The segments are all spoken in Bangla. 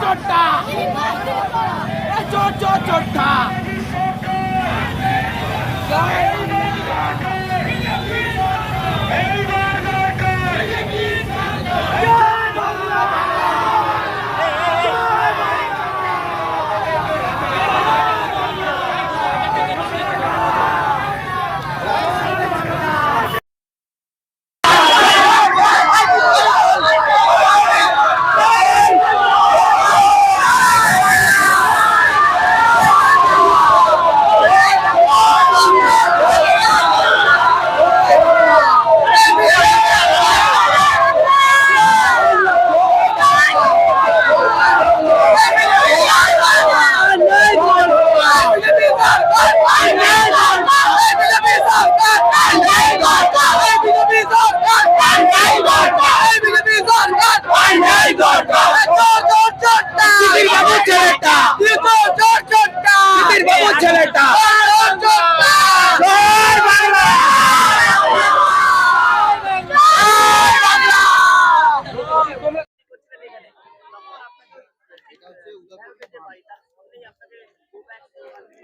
চোরটা। চোর চোর চোরটা।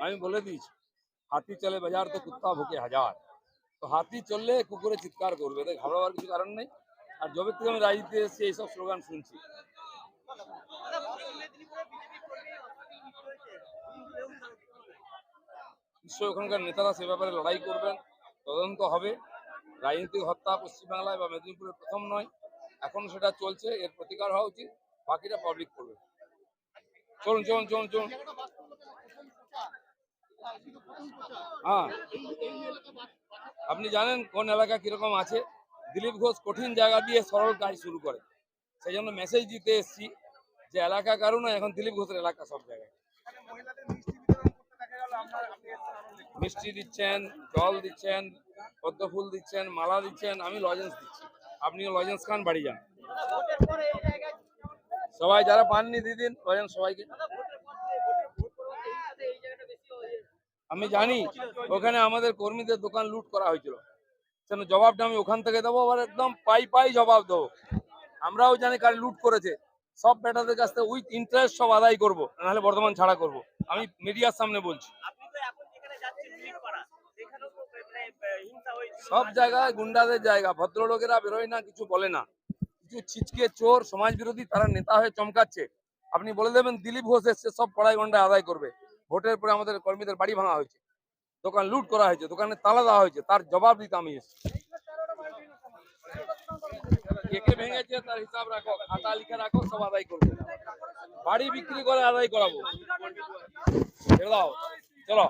আমি বলে দিয়েছি, হাতি চলে বাজার তো কুত্তা ভুকে হাজার। তো হাতি চললে কুকুরে চিৎকার করবে তাই ঘাবড়াবার কিছু কারণ নেই। আর যবে থেকে আমি রাজনীতি এসেছি, এইসব স্লোগান শুনছি। নিশ্চয়ই ওখানকার নেতারা সে ব্যাপারে লড়াই করবেন, তদন্ত হবে। রাজনৈতিক হত্যা পশ্চিমবাংলায় বা মেদিনীপুরে প্রথম নয়, এখন সেটা চলছে, এর প্রতিকার হওয়া উচিত, বাকিটা পাবলিক করবে। চলুন চলুন চলুন চলুন। হ্যাঁ। আপনি জানেন কোন এলাকা কীরকম আছে? দিলীপ ঘোষ কঠিন জায়গা দিয়ে সরল কাজ শুরু করে। সেই জন্য মেসেজ দিতে এসেছি যে এলাকা কারণ এখন দিলীপ ঘোষের এলাকা সব জায়গায়। মিষ্টি দিচ্ছেন, জল দিচ্ছেন পদ্ম ফুল দিচ্ছেন, মালা দিচ্ছেন, আমি লজেন্স দিচ্ছি। আপনিও লজেন্স খান, বাড়ি যান। সবাই যারা পাননি দিদিন সবাইকে। আমি জানি ওখানে আমাদের কর্মীদের দোকান লুট করা হয়েছিল। সেজন্য জবাবটা আমি ওখান থেকে দেবো, আবার একদম পাই পাই জবাব দেবো। আমরাও জানি কার লুট করেছে। সব বেটাদের কাছ থেকে উইথ ইন্টারেস্ট সব আদায় করব, নাহলে বর্তমান ছাড়া করব। আমি মিডিয়ার সামনে বলছি। সব জায়গায় গুন্ডাদের জায়গা, ভদ্রলোকেরা বেরোয় না, কিছু বলে না। কিছু ছিচকে চোর সমাজ বিরোধী তারা নেতা হয়ে চমকাচ্ছে। আপনি বলে দেবেন, দিলীপ ঘোষ এসছে, সব পড়াই গন্ডা আদায় করবে। ভোটের পরে আমাদের কর্মীদের বাড়ি ভাঙা হয়েছে। দোকান লুট করা হয়েছে, দোকানে তালা দেওয়া হয়েছে, তার জবাব দিতে আমি এসেছি। কে ভেঙেছে তার হিসাব রাখো লিখে রাখো, সব আদায় বাড়ি বিক্রি করে আদায় করাবো। চলো।